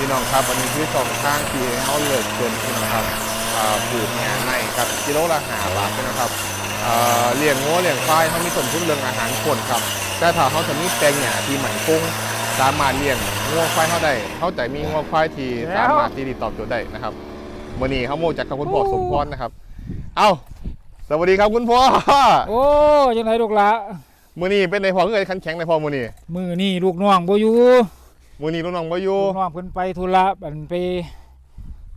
พี่น้องครับวันนี้ที่สองข้างที่เขาเลิกจนพี่น้องครับอ่าปลูกแหนในครับกิโลละหาบาทพี่น้องครับอ่าเลี้ยงงัวเลี้ยงควายเขามีต้นทุนเรื่องอาหารคนครับ แต่ถ้าเขาจะมีแปลงหญ้าที่หมันคงสามารถเลี้ยงงัวควายเขาได้เขาแต่มีงัวควายที่สามารถที่ดีตอบโจทย์ได้นะครับวันนี้เขาโมจากกับคุณพ่อสมพรนะครับ เอ้าสวัสดีครับคุณพ่อโอ้จังไหนลูกละมือนี้เป็นในพ่อคือไอ้คันแข็งในพ่อมือนี้มือนี่ลูกน้องบ่อยู่ มือนี้ลูกน้องบ่อยู่ลูกน้องเพิ่นไปธุระบันไป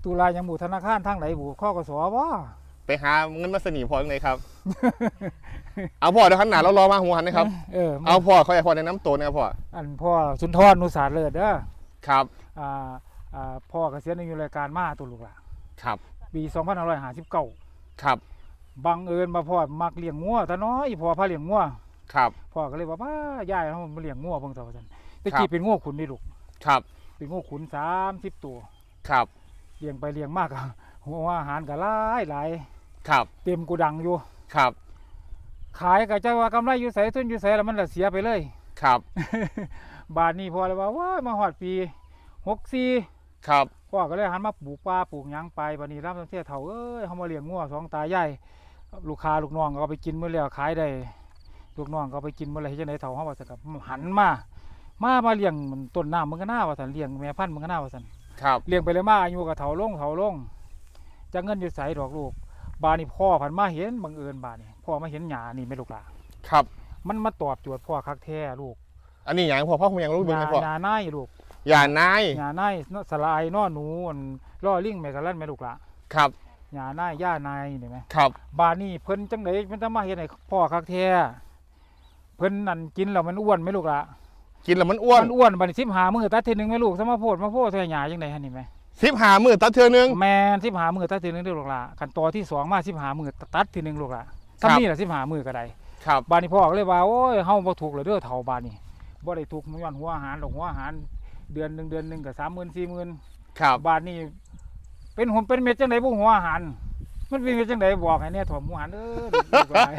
ธุระยังบุธนาคารทางไหนบุข้อกสบ่ไปหาเงินมาสนีพ่อยังไงครับ เอาพ่อเดี๋ยวขันหนาเรารอมาหัวหันนะครับ เออ เอาพ่อเขาอยากพ่อแนะนำตัวนะครับพ่อ อันพ่อสุนทรนุสาเลิศเด้อ ครับ อ่า อ่า พ่อเกษียณอายุรายการมาตัวลูกละครับ ปี2559ครับ บังเอิญมาพ่อมักเลี้ยงงัวตาน้อยพ่อพาเลี้ยงงัวครับ พ่อก็เลยว่าว่ายายเฮามาเลี้ยงงัวเบิ่งเถอะว่าซั่นแตะครักี้บเป็นงัวขุนนี่ลูก ครับเป็นงัวขุน30ตัวครับเลี้ยงไปเลี้ยงมากหัวอาหารก็หลายหลายครับเต็มกูดังอยู่ครับ ขายก็จะว่ากำไรอยู่ใส่ทุนอยู่ใส่แล้วมันละเสียไปเลย ครับ บาทนี้พอเลยว่าว้ายมาหอดปีหกสี่ครับพ่อก็เลยหันมาปลูกปลาปลูกหยังไปบานี้รับตั้งแต่เฒ่าเอ้ยเขามาเลี้ยงงัวสองตายายลูกค้าลูกน้องก็เอาไปกินเมื่อแล้วขายได้ลูกน้องก็เอาไปกินเมื่อไรที่จังไดเฒ่าเขาว่าสันกับหันมา มามาเลี้ยงมันต้นน้ำมันก็น่าว่าสันเลี้ยงแม่พันธุ์มันก็น่าว่าสันครับ เลี้ยงไปเลยมาอายุก็เฒ่าลงเฒ่าลงจะเงินอยู่ใส่ดอกลูก บานี้พ่อผันมาเห็นบังเอิญบานี้พ่อมาเห็นหญ้านี่ไม่ลูกหลาครับ มันมาตอบโจทย์พ่อคักแท้ลูกอันนี้อย่างพ่อพ่อผมยังรู้หเบิ่งญ้านะพ่อหญ้าไน่ลูกอย่านายหญ้าไน่สลายนอหนูอันล่อลิงแม่กะลั่นแม่ลูกหละครับหญ้าไน่หญ้าไน่นี่ไหม ครับ บานนี่เพิ่นจังไดเพิ่นจะมาเฮ็ดให้พ่อคักแท้เพิ่นนั่นกินแล้วมันอ้วนไหมลูกหละ กินแล้วมันอ้วนมันอ้วนบัดนี้15มื้อตัดทีหนึงไหมลูกซะมาโพดมาโพดใส่หญ้าจังได๋หั่นนี่แหมสิบหามือตัดเทือนึง แม่น15มื้อตัดทีหนึงเด้อลูกหละขั้นตอนที่สองมา15มื้อตัดทีหนึงลูกหละครับ ซ้ำนี่ล่ะ15มื้อก็ได้ครับบานนี้พ่อก็เลยว่าโอ้ยเฮาบ่ถูกเลยเด้อเฒ่าบานนี้บ่ได้ถูกย้อนหัวอาหารดอกหัวอาหาร เดือนหนึงเดือนหนึงก็30,000 40,000 ครับ บาทนี่เป็นหมเป็นเม็ดจังไดบุหัวอาหาร มันเป็นเม็ดจังไดบอกให้เนี่ยถอดหมูหันเออลูกหลาน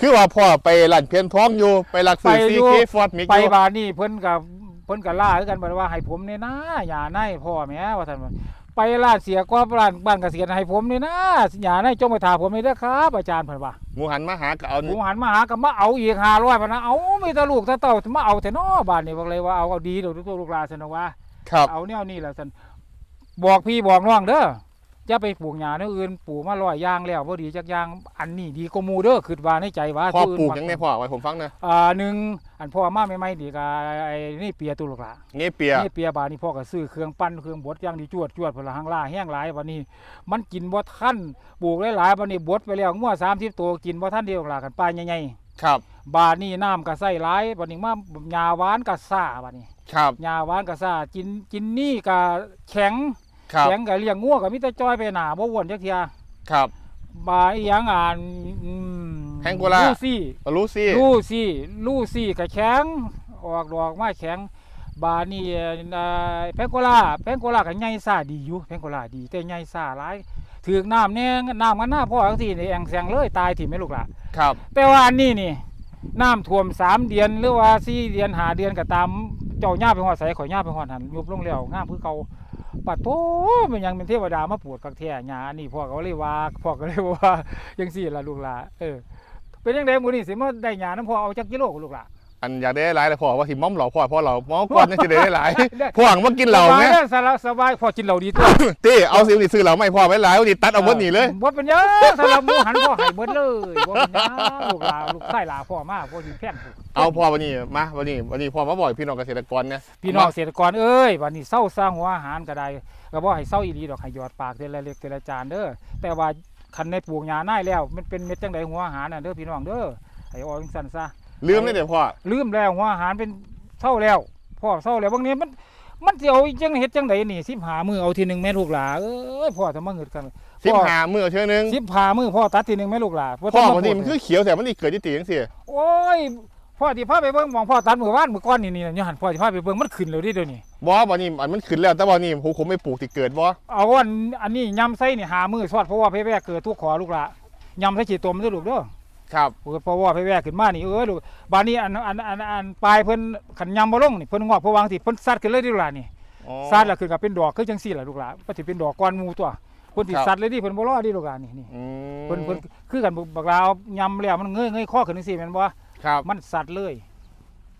คือว่าพ่อไปหลั่นเพียนท้องอยู่ไปหลักสื่อไปซีอยู่ เคฟอร์ดมิกไปอยู่บาทนี่เพิ่นกับเพิ่นกับล่าคือกันบอกว่าให้ผมเนี่ยนะอย่าในพ่อแม่ว่าท่านว่าไปล่าเสียก็บ้านบ้านเกษียณให้ผมเนี่ยนะอย่าในจงไปถาผมเลยเด้อครับ อาจารย์เพิ่นว่าหมูหันมาหากับเอาผมหันมาหาก็มาเอาอีก500พันนะเอามีแต่ลูกแต่เต้ามาเอาแต่น้อบาทนี่บอกเลยว่าเอาเอาดีเดี๋ยวตัวลูกหลานซั่นนะว่า ครับ เอาแนวนี้แหละสันบอกพี่บอกน้องเด้อ อย่าไปปลูกหญ้าแนวอื่นปลูกมาร้อยอย่างแล้วบ่ดีจักอย่างอันนี้ดีกว่าหมู่เด้อคิดว่าในใจว่าพ่อที่นปลูกว่ายังไงพ่อไว้ผมฟังหนะอ่าหนึ่งอันพ่อมาใหม่ๆดีก็ไอ้นี่เปียตุลูกหละเงี้ยเปียนี่เปียบาดนี่พ่อก็ซื้อเครื่องปั้นเครื่องบดอย่างดีจวดจวดพุ่นละหังล่าแห้งหลายบัดนี้ มันกินบ่ทันปลูกหลายๆบัดนี้บดไปแล้วงัว30ตัวกินบ่ทันเดียวล่ะกันปลาใหญ่ครับๆบาดนี้น้ำก็ใส่หลายบัดนี้มาหญ้าหวานก็ซ่าบัดนี้ครับหญ้าหวานก็ซ่ากินกินนี่ก็แข็ง ครับแข็งกับเลี้ยงงัวกับมิตรจอยไปหนาบ่อ้วนจักเทียครับ บาอีหยังอ่านอืมแพงโกลา ลูซี่ ลูซี่ลูซี่ลูซี่กับแข็งออกดอกมาแข็ง บานี่เอ่อแพงโกลาแพงโกลาก็ใหญ่ซ่าดีอยู่แพงโกลาดีแต่ใหญ่ซ่าหลายถือกน้ำแน่น้ำกันหน้าพ่อจังซี่นี่แองแสงเลยตายถิ่มแม่ลูกหล่ะ ครับ แต่ว่าอันนี้นี่น้ำท่วมสามเดือนหรือว่าสี่เดือนหาเดือนก็ตามเจ้าหญ้าไปหอดใส่ข่อยหญ้าไปหอดหันยุบลงแล้วงามคือเก่า ปัดโตมันยังเป็นเทวดามาปวดกักแท้หยาอันนี้พ่อก็เลยว่าพ่อก็เลยว่ายังสี่ล่ะลูกหล่ะเออเป็นยังไงมูนี่สิมาได้หยานํพ่อเอาจักกิโลกับลูกหล่ะ อันอยากได้หลายเลยพ่อว่าที่ม้อมเหล่าพ่อพ่อเหล่าม้อมก่อนนี่จะได้หลายพ่อหวังว่ากินเหล่าไหมสบยด้อสละสบายพ่อกินเหล้าดีตัวตีเอาสิวนี่ซื้อเหล่าไม่พ่อไว้หลายวันนี้ตัดเอาหมดนี่เลยบ่เป็นหยังสำหรับหมูหันพ่อให้เบิดเลยบ่เป็นหยังลูกหล่ะลูกไส้หล่าพ่อมาพ่อสิแพงผู้เอาพ่อวันนี้มาวันนี้วันนี้พ่อมาบ่อยพี่น้องเกษตรกรเนี่ยพี่น้องเกษตรกรเอ้ยวันนี้เศร้าสร้างหัวอาหารก็ได้ก็บ่ให้เศร้าอีหลีดอกให้หยอดปากเทละเล็กเทละจานเด้อแต่ว่าคันในปลูกหญ้าน่ายแล้ว มันเป็นเม็ดจังไดหัวอาหารน่ะเด้อพี่น้องเด้อให้ออกจังซั่นซะ ลืมเลยเดี๋ยวพ่อลืมแล้วหัวอาหารเป็นเศร้าแล้วพ่อเศร้าแล้วบางนี้มัน มันสิเอาจังเฮ็ดจังไดนี่15มื้อเอาทีหนึงแม่ลูกหลาเอ้ยพ่อจะมาเงิดกันสิบหามือเชื่อนึง15มื้อพ่อตัดทีหนึงแม่ลูกหลาบ่พ่ต้องมาวันนี้พูดมันคือเขียวแต่มันนี่เกิดที่ตีจังซี่โอ้ยพ่อที่พาไปเบิ่งหมองพ่อตัดมื้อวานมื้อก่อนนี่นี่อยู่หั่นพ่อที่พาไปเบิ่งมันขึ้นแล้วเดิเดี๋ยวนี้บ่วันนี้อันมันขึ้นแล้วแต่วันนี้ผมผมไม่ปลูกที่เกิดบ่เอาอันอันนี้ยำไส้นี่หามือสอดเพราะว่าเพแวกเกิดทุกขอลูกละยำไส้ขีดตัวมันด้วยลูกเด้อ ครับเกิดเพราะว่าเพแวกขึ้นมานี่เอ้ยลูกบานนี้อันอันอันอันปลายเพิ่นขันยำบ่ลงนี่เพิ่นงอกเพราะวางสิเพิ่นซัดขึ้นเลยเดิลูกละนี่อ๋อ ซัดแล้วคือก็เป็นดอกคือจังซี่ล่ะลูกหลานก็สิเป็นดอกก้อนหมูตัวเพิ่นสิครับ ซัดเลยดิเพิ่นบ่รอดิลูกหลานนี่นี่อืมเพิ่นเพิ่นคือกันบักลาเอายำแล้วมันเงยเงยข้อขึ้นจังซี่แม่นบ่ครับ มันสัดเลย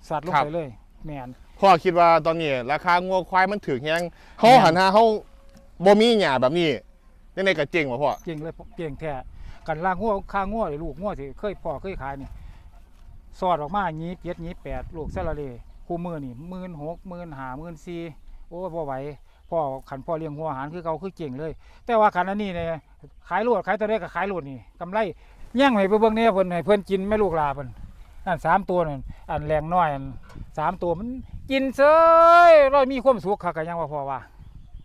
สัดลงครับ ไปเลยแม่น พ่อคิดว่าตอนนี้ราคางัวควายมันถึงยังเขาแม่นหันหาเขาบ่มีหญ้าแบบนี้ยังไงก็เจ๋งว่ะพ่อ เก่งเลยเก่งแท้ กันล่างงัวค่างัวเลยลูกงัวที่เคยพ่อเคยขายนี่สอดออกมายีเปียดยีแปดลูกซลเลคู่มือนี่หมื่นหกหมื่นหาหมื่นสี่โอ้บ่ไหวพ่อขันพ่อเลี้ยงหัวอาหารคือเขาคือเก่งเลย แต่ว่าขันอันนี้เนี่ยขายโลดขายตัวได้ก็ขายโลดนี่กำไรแย่งให้ไปเบิ่งเนี่ยเพิ่อนให้เพิ่อนกินแม่ลูกลาเพิ่อนนั่นสามตัวนั่นอันแรงน้อยอันสามตัวมันกินเซยร้อยมีความสุขค่ะก็ยังว่าพ่อว่า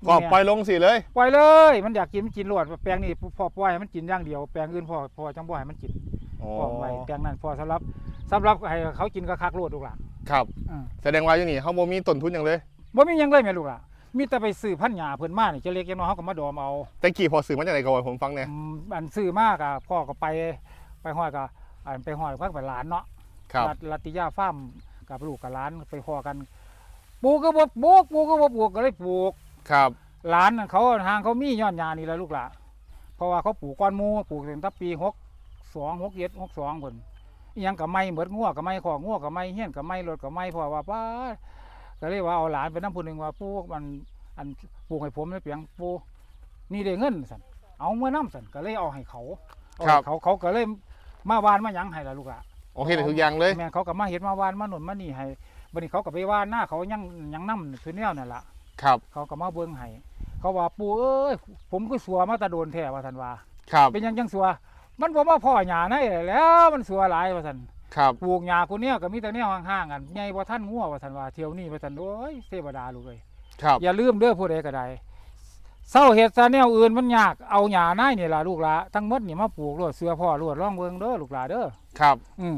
ก็ปล่อยลงสิเลย ปล่อยเลย มันอยากกินมันกินโลดแปลงนี่พ่อปล่อยให้มันกินอย่างเดียวแปลงอื่นพ่อพ่อจังบ่ให้มันกินอ๋อพ่อไว้แปลงนั้นพ่อสำหรับสำหรับให้เขากินก็คักโลดลูกหล่ะครับอืมแสดงว่าอยู่นี่เขาบ่มีต้นทุนอย่างเลยบ่มีหยังเลยแม่ลูกหล่ะมีแต่ไปซื้อพันธุ์หญ้าเพิ่นมานี่จะเล็กจะน้อยเฮาก็มาดอมเอาแต่กี่พอซื้อมาจากไหนก่อนผมฟังเนี่ยอืมอันซื้อมากอะพ่อก็ไปไปห้อยก็อันไปห้อยพักไปหลานเนาะครับรัตรัตติยาฟาร์มกับลูกกับหลานไปห้อกันปลูกก็บ่ปลูกปลูกก็บ่ปลูกก็เลยปลูก ครับ หลานนั่นเขาทางเขามียอดหญ้านี่แหละลูกหล่ะเพราะว่าเขาปลูกก้อนหมูปลูกตั้งแต่ปีหกสองหกเจ็ดหกสองคนอิหยังกับไม้เหมือนงัวกับไม้ของัวกับไม้เฮี้ยนกับไม้รถกับไม้เพราะว่าป้าก็เลยว่าเอาหลานไปน้ำผู้หนึ่งว่าปลูกมันอันปลูกให้ผมไม่เปียงปลูกนี่ได้เงินสันเอาเมื่อน้ำสันก็เลยเอาให้เขาเอาให้เขาเขาก็เลยมาวานมาหยังให้ละลูกหล่ะโอเคแต่ทุกอย่างเลยแม่เขาก็มาเห็ดมาวานมาหนุนมานี่ให้บัดนี้เขาก็ไปว่านหน้าเขายังยังน้ำคือแนวนั่นล่ะ ครับ เขาก็มาเบิ่งให้เขาว่าปู่เอ้ยผมก็สัวมาแตะโดนแท้ว่าท่านว่าครับ เป็นหยังจังสัว มันบ่มาพ่อหญ้าในแล้วมันสัวหลายว่าท่านครับปลูกหญ้ากูเนี่ยก็มีแต่แนวห่างๆกันใหญ่บ่ทันงัวว่าท่านว่าเที่ยวนี้ว่าท่านโอ้ยเทวดาลูกเอ้ยครับ อย่าลืมเด้อผู้ใดก็ได้เศร้าเฮ็ดซะแนวอื่นมันยากเอาหญ้าในนี่ล่ะลูกหลาทั้งหมดนี่มาปลูกโลดเสื้อพ่อโลดร่องเบิ่งเด้อลูกหลาเด้อครับ อืม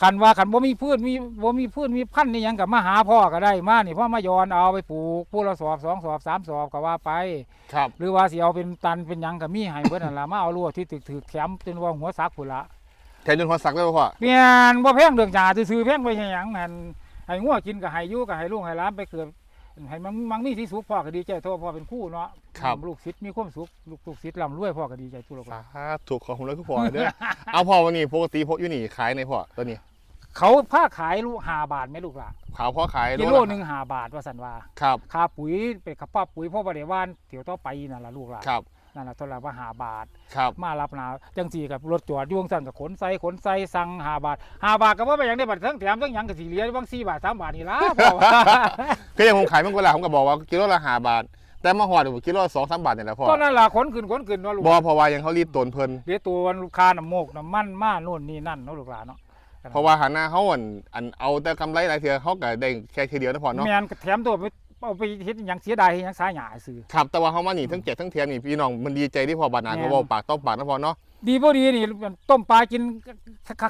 คันว่าคันบ่มีพืชมีบ่มีพืชมีพันธุ์นี่หยังกับมาหาพ่อก็ได้มานี่พ่อมายอนเอาไปปลูกผู้ละสอบสองสอบสามสอบก็ว่าไป ครับ หรือว่าสิเอาเป็นตันเป็นหยังก็มีให้เบิดนั่นล่ะมาเอาลวดที่ถึกๆแถมจนว่าหัวซักพุ่นละแทนจนหัวสักเลยบ่พ่อเปลี่ยนบ่แพงเรื่องจ่าซื่อๆแพงไปหยังนั่นให้งัวกินก็ให้อยู่ก็ให้ลูกให้หลานไปเกิดให้มันมังมีที่สุขพ่อก็ดีใจโทษพ่อเป็นครู่เนาะครับลูกศิษย์มีความสุขลูกลูกศิษย์ร่ำรวยพ่อก็ดีใจทุกลูกหลานสาธุขอบคุณเลยคือพ่อเด้อเอาพ่อวันนี้ปกติพวกอยู่นี่ขายในพ่อตัวนี้ เขาผ้าขายลูกห้าบาทไหมลูกหล่ะขาวพ่อขายกิโลละหนึ่งห้าบาทว่าสันว่าครับค่าปุ๋ยเป็นค่าป้าปุ๋ยพ่อบริวารเที่ยวต่อไปนั่นล่ะลูกหล่ะครับนั่นล่ะเท่าไหร่ว่าหาบาทครับมารับหนาจังสี่กับรถจอดอยวงสั่นกับขนใส่ขนใส่สั่งหาบาทหาบาทก็ว่าไปอย่างได้บัตรทั้งแถมทั้งหยังกับสี่เหรียญบางสี่บาทสามบาทนี่ล่ะพ่อว่าก็ยังผมขายเมื่อเวลาผมก็บอกว่ากิโลละห้าบาท แต่มาหอดกิโลละสองสามบาทนี่แหละพ่อก็นั่นล่ะขนขึ้นขนขึ้นเนาะลูกบอเพราะว่ายังเขารีดตนเพิ่นเดี๋ยวตัววันลูกค้าน้ำโมกน้ำมันมาโน่นนี่นั่นเนาะลูกหลานเนาะ เพราะว่าหาหน้าเขาอันอันเอาแต่กำไรหลายเทื่อเขาก็ได้แค่ทีเดียวนะพ่อเนาะแมนก็แถมตัวไปเอาไปเฮ็ดหยังเสียดายเฮ็ดหยังสายหยาซื้อครับแต่ว่าเขามานี่ทั้งเจ็ดทั้งเทียมนี่พี่น้องมันดีใจที่พ่อบานานแม่นเขาบอกปากต้องปากนะพ่อเนาะ ดีบ่ดีนี่ต้มปลากิน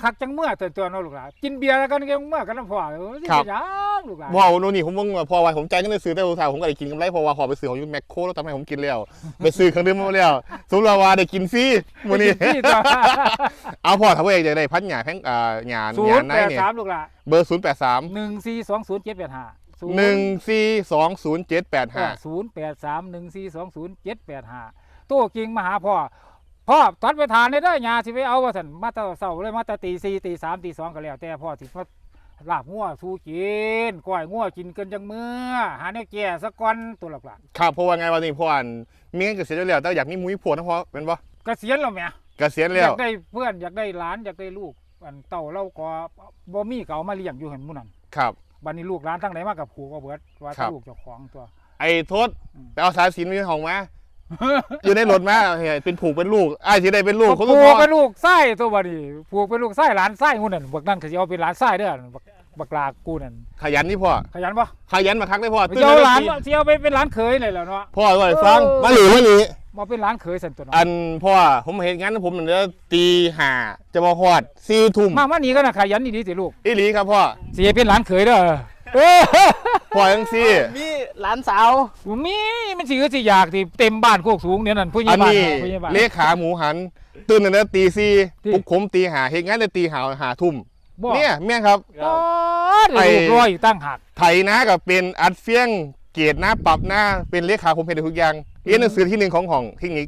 คักๆจังเมื่อตัวตัวเนาะลูกหลานกินเบียร์แล้วกันยังเมื่อกันน้ำพ่อเออสิเป็นหยังลูกหลานว้าวโน่นนี่ผมเพิ่งว่าพ่อว่าผมใจายเงินซื้อแต่สุดท้ายผมก็ได้กินกำไรเพราะว่าพอไปซื้อของอยูแมคโครแล้วทำให้ผมกินแล้วไปซื้อเครื่องดื่มมาแล้วสมมติว่าได้กินฟรีมื้อนี้ไปกินฟรีตัวเอาพ่อถ้าว่าอยากจะได้พันหยาแพงอ่าหยาศูหยานย์ในแปดเนี่ยสามลูกหลานเบอร์ 0 8 3หนึ่งสี่สองศูนย์เจ็ดแปดห้า1 4 2 0 7 8 5ศูนย์แปดสามหนึ่งสี่สองศูนย์เจ็ดแปดห้าตัวจริงมาหาพ่อ พ่อตัดไปทานได้เด้อยาสิไปเอาว่าสันมาแตะเสาเลยมาแตะตีสี่ตีสามตีสองก็แล้ว แต่พ่อสิมาลาบงัวสู้กินก้อยงัวกินเกินจังเมื่อหาแนวแก่สักก้อนตัวหลักครับเพราะว่าไงวันนี้พ่ออันมีเงินเกษียณแล้วแต่อยากมีมุ้ยผัวนะพ่อเป็นปะๆเกษียณแล้วแหม่เกษียณอแล้ยาวกได้เพื่อนอยากได้หลานอยากได้ลูกอันเต่าเราก็บ่มีก็เอามาเลี้ยงอยู่เห็นหมู่นั่นครับ บัดนี้ลูกหลานทั้งไหนมากับผูกว่าเบิดว่าครับลูกเจ้าของตัว ไอ้ทศอืมไปเอาสายสิญจนมีของมา อยู่ในรถมาเฮ้ยเป็นผูกเป็นลูกไอ้ที่ได้เป็นลูกผูเขากต้องพ่อเป็นลูกไส้ตัวบัดนี้ผูกเป็นลูกไส้หลานไส้หมู่นั่นบักนั่นก็สิเอาเป็นหลานไส้เด้อบักบักลากูนั่นขยันนี่พ่อขยันบ่ขยันมาคักได้พ่อเจ้าหลานตื่สิเอาไปเป็นหลานเขยเลยแหล้วเนาะพ่อว่าให้ฟังเออมาหลีมาหลีมาเป็นหลานเขยสั่นตัวเนาะอันพ่อผมเห็นงั้นผมมันจะตีห่าจะมาหอดซีทุ่มมามานี่ก็น่ะขยันดีๆสิลูกอีหลีครับพ่อสิให้เป็นหลานเขยเด้อ เออพ่อยังซี่ มีหลานสาวมีมันสิคือสิอยากที่เต็มบ้านโคกสูงเนี่ยนั่นผู้ใหญ่อันบ้านนี้ผู้ใหญ่บ้าน เลขาหมูหัน ตื่นตั้งแต่ตีสี่ที่ ปลุกผมตีหาเห็นงั้นเลยตีหาหาทุ่มบ่เนี่ยแม่ครับ อ๋อเดี๋ยวลูกร้อยอยู่ตั้งหัก ไถนะกับเป็นอัดเฟี้ยง เกรดหน้าปรับหน้าเป็นเลขาผมเห็นได้ทุกอย่างเรียนหนังสือที่หนึ่งของห้องเทคนิค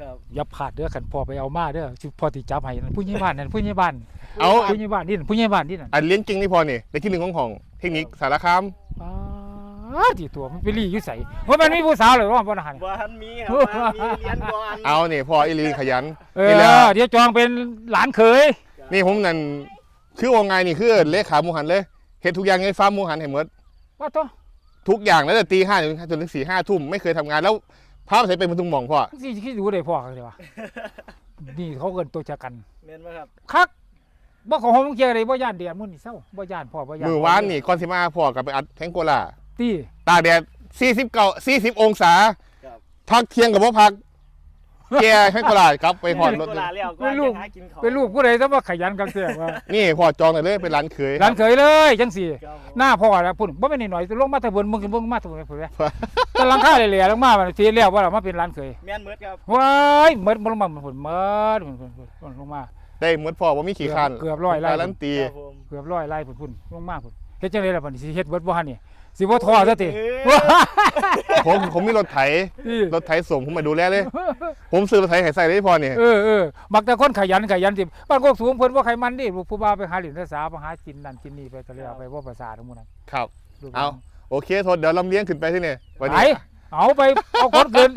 ครับ อย่าพลาดเด้อคันพ่อไปเอามาเด้อสิพ่อสิจับให้นั่นผู้ใหญ่บ้านนั่นผู้ใหญ่บ้านเอาผู้ใหญ่บ้านนี่นั่นผู้ใหญ่บ้านนี่นั่นอันเรียนจริงนี่พอนี่ในที่หนึ่งของห้องเทคนิคสารคามอ้าที่ตัวมันไปรีอยู่ไสว่ามันมีผู้สาวเลยว่าบ่น่ะนี่บ้านมีครับบ้านมีเรียนก่อนเอาเนี่ยพออีหลีขยันเอนี่แหละอเดี๋ยวจองเป็นหลานเขยนี่ผมนั่นคือว่าไงนี่คือเลขาหมูหันเลยเฮ็ดทุกอย่างในฟาร์มหมูหันให้หมดว่าตัวทุกอย่างแล้วแต่ตีห้าจนจนถึงสี่ห้าทุ่มไม่เคยทำงานแล้ว พาไปใช้เป็นมันทุงหมองพ่อสิคิดดูได้พ่อกันเลยวะนี่เขาเกินตัวจักกันเมนไหมครับคักบ่ของผมเกียร์อะไรบ่ย่านแดดมื้อนี้เศร้าบ่ย่านพ่อบ่ย่านมือวานนี่ก่อนสิมาพ่อกับไปอัดแทงโกลาตี้ตากแดด40เก่า40องศาครับพักเที่ยงกับพ่อพัก แกให้โกลาครับไปหอดรถเวลาแล้วก็เป็นลูกหากินเขาเป็นลูกผู้ใดซะว่าขยันกังเสียว่านี่พ่อจองได้เลยเป็นร้านเคยหลานเขยเลยจังสี่ครับผมหน้าพ่อแล้วพุ่นบ่แม่นหน่อยๆลงมาตะบนมึงเบิ่งมาตะบนพุ่นแหละกำลังค่าเหล่ๆลงมาบัดทีแล้วว่าเรามาเป็นหลานเขยแม่นเมิดครับว้ายหมดบ่ลงมาพุ่นหมดพุ่นพุ่นพุ่นลงมา ได้เหมือนพ่อว่ามีขี่คันเกือบร้อยไร่ การันตี ครับผมเกือบร้อยไร่พุ่นพุ่นลงมาพุ่นเฮ็ดจังได๋ล่ะบัดนี้สิเฮ็ดเบิดบ่หั่นนี่ สิบ่ท้อซะติเออผมผมมีรถไถนี่รถไถส่งผมมาดูแลเลย ผมซื้อรถไถให้ใส่ได้พ่อเนี่ยเออเออมักแต่คนขยันขยันติบ้านโคกสูงเพิ่นบ่ใครมันดิลูกผู้บ่าวไปหาหลินสาวไปหากินนั่นกินนี่ไปก็เลยเอาไปบ่ประสาททั้งหมดนั้นครับ ลูกเอา โอเคทนเดี๋ยวลำเลี้ยงขึ้นไปที่นี่วันไปนี้เอาไปเอาคนเกิน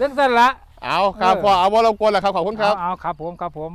จังซั่นละ เอาครับเออพ่อเอาว่าเรากวนแล้วครับขอบคุณครับ เอาเอาครับผมครับผม